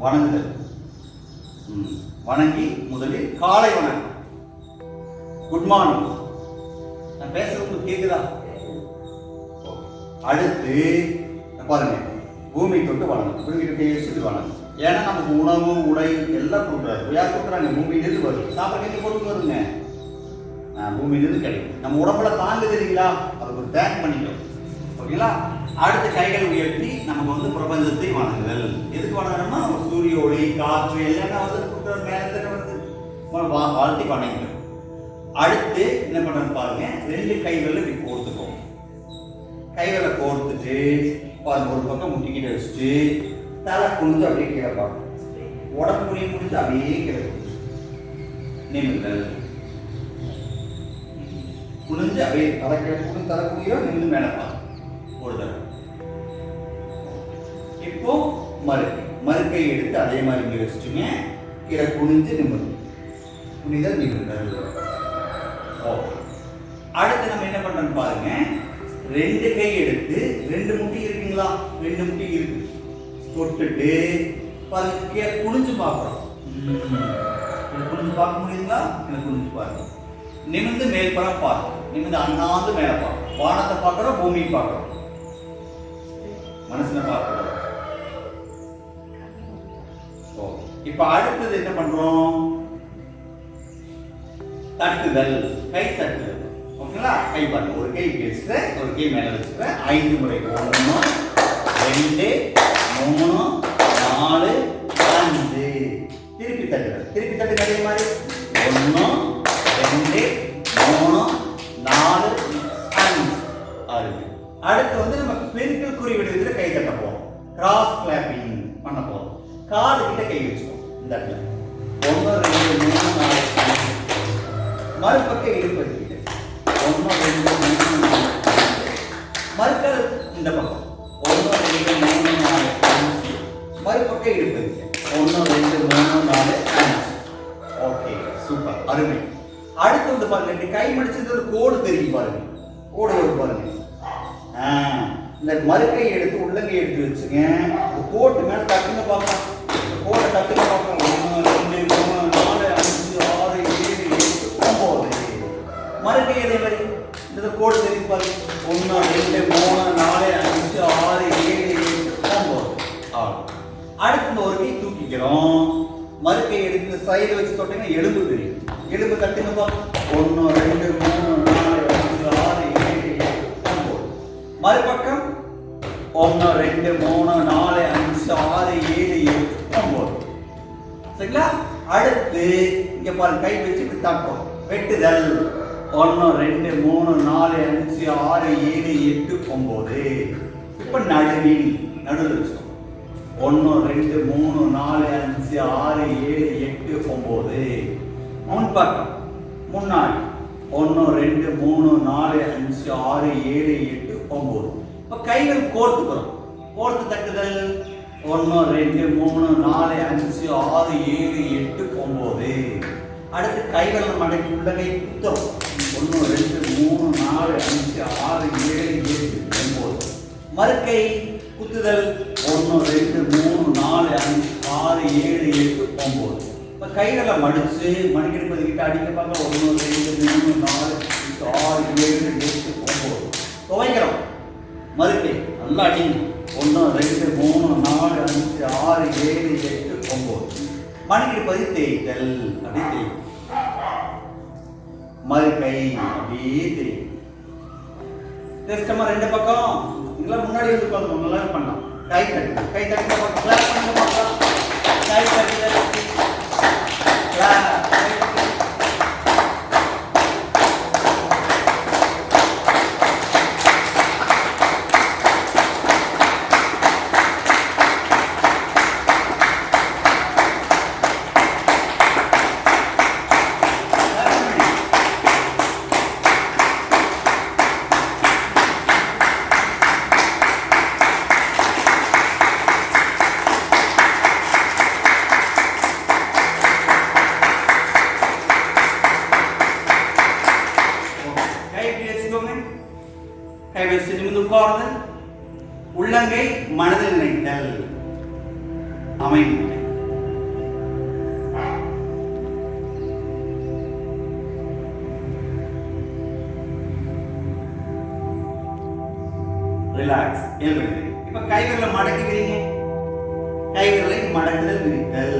வணங்குதல். ம். வணங்கி முதலில் காலை வணக்கம். குட் மார்னிங் நான் பேசுறது உங்களுக்கு கேக்குதா? அடுத்து பாருங்க. பூமி தொட்டு வணங்கும். பூமிக்கிட்ட பேசிட்டு வணங்கும். ஏன்னா நமக்கு உணவு உடை எல்லாம் கொடுக்குறாரு. யார் கொடுக்குறாங்க? பூமியிலிருந்து வரும் சாப்பாடு எங்க பொருள் வருங்க? நான் பூமியிலிருந்து கிடைக்கும். நம்ம உடம்புல தாங்கு தெரியுங்களா? அதுக்கு ஒரு தேங்க் பண்ணிக்கலாம் ஓகேங்களா? அடுத்து கைகள் உயர்த்தி நமக்கு வந்து பிரபஞ்சத்தை வணங்குதல். எதுக்கு வணங்கணும்னா சூரிய ஒளி காற்று எல்லாம் வந்து கொடுக்குற வந்து வாழ்த்தி வணங்கிக்கிறோம் அடுத்து என்ன பண்ணுறது பாருங்க ரெண்டு கைகளில் இப்படி கோர்த்துக்கோங்க. கைகளை கோர்த்துட்டு பாருங்க ஒரு பக்கம் முட்டிக்கிட்டு வச்சுட்டு தலை குனிஞ்சு அப்படியே கீழே பார்க்கணும் உடம்பு முடிய முடிஞ்சு அப்படியே கீழே குனிஞ்சு. குனிஞ்சு அப்படியே தலை கீழே தலை குனியோ நிமிர்ந்து மேலே பார்க்கணும் ஒரு தடவை. இப்போ மறுபடியும். மறுக்கை எடுத்து அதே மாதிரி இங்கே வச்சுட்டுங்க கீழே குனிஞ்சு நிமிர்ந்து. குனிதல் நிமிர்தல் ஓகே அடுத்து நம்ம என்ன பண்றோம் பாருங்க. ரெண்டு கை எடுத்து ரெண்டு முட்டி இருக்குங்களா? ரெண்டு முட்டி இருக்கு. தொட்டுட்டு கீழே குனிஞ்சு பார்க்குறோம். குனிஞ்சு பார்க்க முடியுங்களா இல்லை குனிஞ்சு பாருங்க. நிமிர்ந்து மேல் படம் பார்க்கணும். நிமிர்ந்து அண்ணாந்து மேலே பார்க்கணும். வானத்தை பார்க்குறோம் பூமியை பார்க்குறோம். மனசில் பார்க்குறோம் இப்போ அடுத்தது என்ன பண்றோம்? தட்டுதல். கை தட்டுதல். ஓகேங்களா? கை பாருங்க. ஒரு கை பேசுற ஒரு கை மேல வச்சுற ஐந்து முறை ஒன்று ரெண்டு மூணு நாலு அஞ்சு. திருப்பி தட்டுதல். திருப்பி தட்டு அதே மாதிரி. ஒன்று ரெண்டு மூணு நாலு அஞ்சு. ஆறு அடுத்து வந்து நம்ம பெருக்கல் குறி விடுவதில் கை தட்ட போறோம். கிராஸ் கிளாப்பிங் காது கிட்ட கை வச்சுக்கணும் இந்த இடத்துல. ஒன்று ரெண்டு மூணு நாலு மறுபக்கம் மறுபக்க இடுப்பு ஒன்று ரெண்டு மூணு நாலு மறுக்கல் இந்த பக்கம். ஒன்று ரெண்டு மூணு நாலு அஞ்சு. மறுபக்க ஒன்று ரெண்டு மூணு நாலு அஞ்சு. Okay super. அருமை. அடுத்து வந்து பாருங்க இப்படி கை மடிச்சது ஒரு கோடு தெரியும் பாருங்க. கோடு ஒரு பாருங்க. இந்த மறுக்கை எடுத்து உள்ளங்கை எடுத்து வச்சுங்க கோட்டு மேலே டக்குன்னு பார்க்கலாம் இந்த கோட்டை ஒன்று ரெண்டு மூணு நாலு அஞ்சு ஆறு ஏழு எட்டு ஒன்பது. மறுக்கை அதே மாதிரி இந்த கோடு தெரியும் பாருங்க ஒன்று ரெண்டு மூணு நாலு அஞ்சு ஆறு ஏழு எட்டு ஒன்பது ஆறு அடுத்து இந்த ஒரு கை தூக்கிக்கிறோம் மறுக்கை எடுத்து சைடு வச்சு தொட்டீங்கன்னா எலும்பு தெரியும் எலும்பு தட்டுங்க பார்க்கலாம் ஒன்று ரெண்டு மூணு நாலு அஞ்சு ஆறு ஏழு எட்டு ஒன்பது மறுபக்கம் ஒன்று ரெண்டு மூணு நாலு சரிங்களா அடுத்து இங்கே பாருங்க கை வச்சு இப்படி தட்டோம் வெட்டுதல். ஒன்று ரெண்டு மூணு நாலு அஞ்சு ஆறு ஏழு எட்டு ஒம்பது இப்போ நடுவில் நடுவில் வச்சுக்கோம் ஒன்று ரெண்டு மூணு நாலு அஞ்சு ஆறு ஏழு எட்டு ஒம்பது முன்பக்கம் முன்னாடி. ஒன்று ரெண்டு மூணு நாலு அஞ்சு ஆறு ஏழு எட்டு ஒம்பது இப்போ கைகள் கோர்த்துக்கிறோம் கோர்த்து தட்டுதல். ஒன்று ரெண்டு மூணு நாலு அஞ்சு ஆறு ஏழு எட்டு ஒம்பது. அடுத்து கைகளை மடக்கி உள்ள கை குத்துறோம் ஒன்று ரெண்டு மூணு நாலு அஞ்சு ஆறு ஏழு எட்டு ஒம்பது. மறுக்கை குத்துதல். ஒன்று ரெண்டு மூணு நாலு அஞ்சு ஆறு ஏழு எட்டு ஒம்பது. இப்போ கைகளை மடித்து மடிக்கிறது கிட்ட அடிக்க பார்க்க ஒன்று ரெண்டு மூணு நாலு அஞ்சு ஆறு ஏழு எட்டு ஒம்பது. துவைக்கிறோம். மறுக்கை. நல்லா அடிங்க. ஒன்று ரெண்டு மூணு நாலு அஞ்சு ஆறு ஏழு எட்டு ஒன்பது மணிக்கிருப்பது தேய்த்தல் அப்படி தேய்க்கும் மறுக்கை அப்படியே தெரியும். டெஸ்டமா ரெண்டு பக்கம். இதெல்லாம் முன்னாடி வந்து உட்காந்து நல்லா பண்ணலாம். கை தட்டு கை தட்டு கிளாப் பண்ணி பார்க்கலாம் கை தட்டு இலக்கை மனதில் நினைத்தல் அமைவு ரிலாக்ஸ் இப்ப இப்போ கைவிரலை மடக்கி விரிங்க கைவிரலை விரித்தல்.